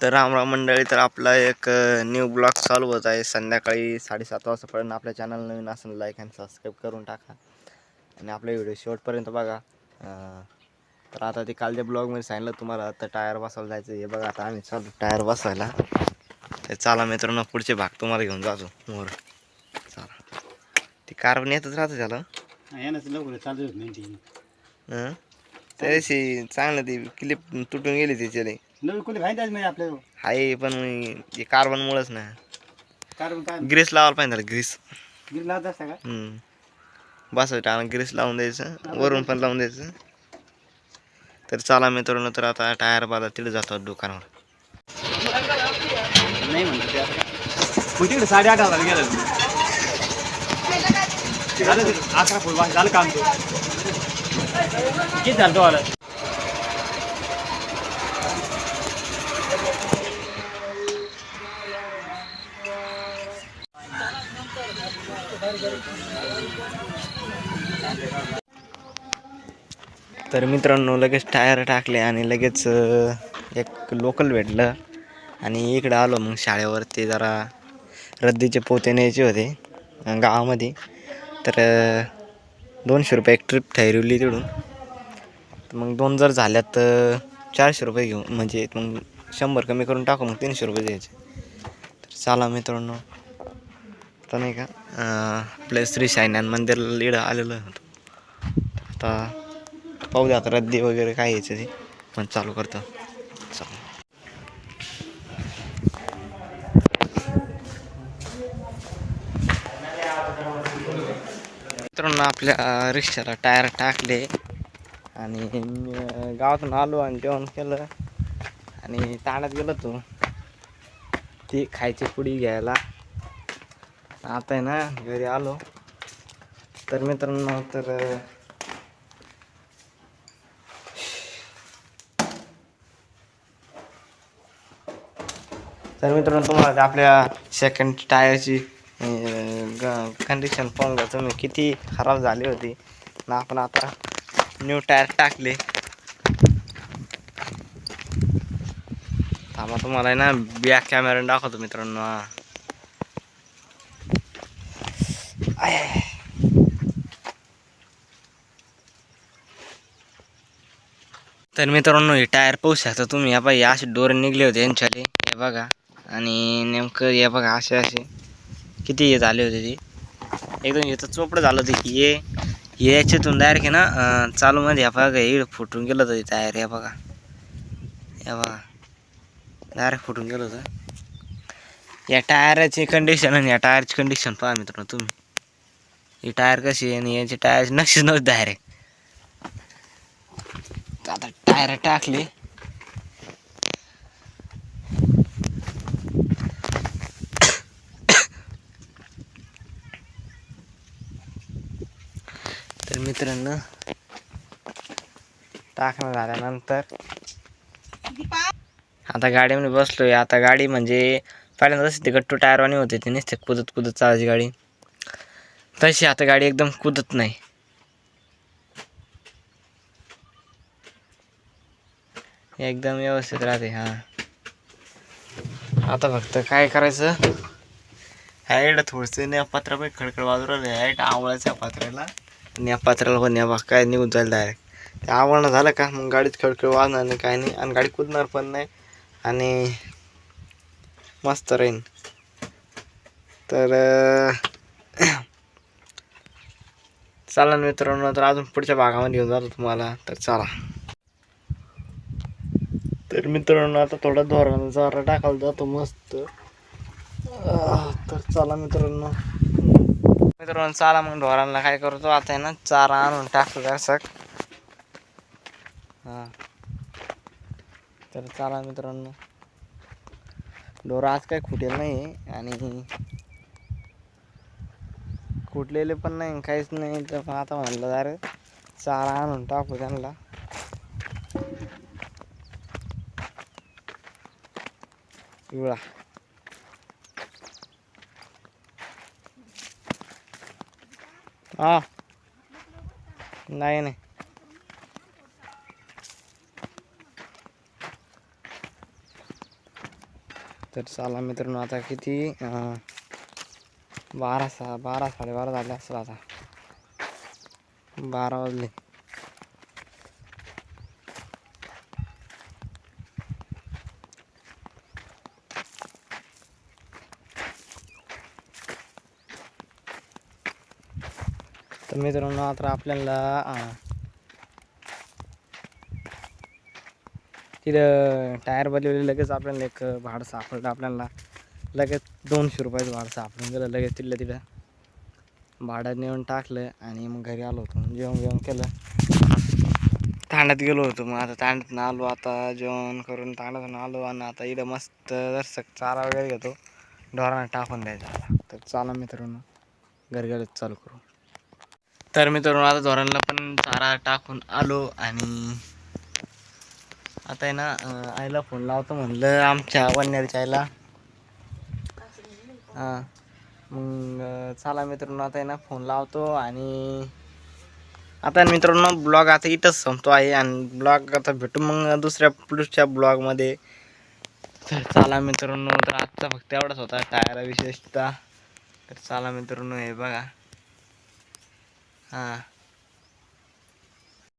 तर रामराम मंडळी तर आपला एक न्यू ब्लॉग चालू होत आहे. संध्याकाळी साडेसात वाजतापर्यंत आपल्या चॅनल नवीन असेल लाईक आणि सबस्क्राईब करून टाका. आणि आपले व्हिडिओ शेवटपर्यंत बघा. तर आता ते कालच्या ब्लॉगमध्ये सांगितलं तुम्हाला तर टायर बसवायला जायचं हे बघा आता आम्ही चालू टायर बसवायला तर चला मित्रांनो पुढचे भाग तुम्हाला घेऊन जातो. मोर चला. ती कार पण येतच राहतं त्याला. यानंच लवकर चालू होत नाही ती? त्या दिवशी चांगलं ती क्लिप तुटून गेली त्याच्याले नवी कुली आहे पण ते कार्बनमुळेच ना. काय? ग्रीस लावायला पाहिजे त्याला ग्रीस गिर लावत असता का? हम्म. बस टाळा ग्रीस लावून द्यायचं. वरून पण लावून द्यायचं. तर चला मित्रांनो तर आता टायर बाला तिथे जातो दुकानावर. नाही म्हणतो तिकडे साडेआठ हजार गेलं अकरा फुल झालं काम तो. किती झालं तो तर मित्रांनो लगेच टायर टाकले आणि लगेच एक लोकल भेटलं. आणि इकडं आलो मग शाळेवर ते जरा रद्दीचे पोते न्यायचे होते गावामध्ये. तर दोनशे रुपये एक ट्रिप ठरवली तिकडून. तर मग दोन जर झाल्यात तर चारशे रुपये घेऊ म्हणजे मग शंभर कमी करून टाकू मग तीनशे रुपये द्यायचे. तर चला मित्रांनो आता नाही का? आपलं श्री साईनाथ मंदिरला लीड आलेलं होतं. आता पाहू द्या आता रद्दी वगैरे काय यायचं ते. पण चालू करतो. चला. मित्रांनो आपल्या रिक्षाला टायर टाकले. आणि गावातून आलो आणि जेवण केलं. आणि ताण्यात गेलो तो ती खायची पुडी घ्यायला. आता आहे ना घरी आलो. तर मित्रांनो तर तर मित्रांनो तुम्हाला आपल्या सेकंड टायरची कंडिशन पाहून घ्या. तुम्ही किती खराब झाली होती. ना आपण आता न्यू टायर टाकले. थांबा तुम्हाला आहे ना बॅक कॅमेरा दाखवतो मित्रांनो हा. आय. तर मित्रांनो हे टायर पाहू शकता तुम्ही. या पाहिजे असे डोरे निघले होते यांच्याले हे बघा. आणि नेमकं हे बघा असे असे किती हे झाले होते ते. एकदम हे तर चोपडं झालं होतं की हे. हे याच्यातून डायरेक्ट आहे ना चालू मध्ये या बघा हे फुटून गेलं होतं ते टायर. हे बघा. हे बघा. डायरेक्ट फुटून गेलं होतं. या टायराची कंडिशन आणि या टायरची कंडिशन पहा मित्रांनो तुम्ही. ही टायर कशी आहे आणि याची टायर नक्षीच नव्हती डायरेक्ट आता टायर टाकले. तर मित्रांनो टाकणं झाल्यानंतर आता गाडीमध्ये बसलोय. आता गाडी म्हणजे पहिल्यांदा जशी ती गट्टू टायरवाणी होते. ते नुसते कुदत कुदत चालायची गाडी. तशी आता गाडी एकदम कुदत नाही. एकदम व्यवस्थित राहते हा. आता फक्त काय करायचं? ह्याड थोडंसं न्या पण खडखड बाजूला ह्याड आवळायचं पात्र्याला या पात्र्याला पण न्या काय निघून जाईल डायरेक्ट ते आवळणं झालं का? मग गाडीत खडखड वाजणार नाही काय नाही. आणि गाडी कुदणार पण नाही. आणि मस्त राहीन. तर चला ना मित्रांनो तर अजून पुढच्या भागामध्ये घेऊन जातो तुम्हाला. तर चला. तर मित्रांनो आता थोडा धोरण चारा टाकायला जातो मस्त. तर चला मित्रांनो. मित्रांनो चला मग ढोरांना काय करतो आता आहे ना चारा आणून टाकतो दर्शक. हां. तर चला मित्रांनो. ढोरं आज काय खुटेल नाही आणि कुठलेले पण नाही काहीच नाही. तर मग आता म्हणलं अरे चारा आणून टाकू त्यांना. पिवळा हा. नाही नाही. तर चला मित्रांनो आता किती बारा सहा बारा साडेबारा झाले असेल आता. बारा वाजले. तर मित्रांनो आता आपल्याला तिथं टायर बदलवले लगेच आपल्याला एक भाडं सापडलं आपल्याला. लगेच दोनशे रुपयाचं भाडं सापडून गेलं लगेच तिथल्या तिथं भाडं नेऊन टाकलं आणि मग घरी आलो होतो. जेवण जेवण केलं. तांड्यात गेलो होतो. मग आता तांड्यातून आलो. आता जेवण करून तांड्यातून आलो आणि आता इथं मस्त दर्शक चारा वगैरे घेतो. ढोरांना टाकून द्यायचा आता. तर चाला मित्रांनो घरी गेलो चालू करू. तर मित्रांनो आता ढोरांना पण चारा टाकून आलो आणि आता आहे ना आईला फोन लावतो म्हणलं आमच्या वन्याच्या आईला. हां. मग चला मित्रांनो आता आहे ना फोन लावतो आणि आता मित्रांनो ब्लॉग आता इथंच संपतो आहे आणि ब्लॉग आता भेटू मग दुसऱ्या पुढच्या ब्लॉगमध्ये तर चला मित्रांनो तर आजचा फक्त एवढाच होता. टायरा विशेषतः? तर चला मित्रांनो हे बघा. हां.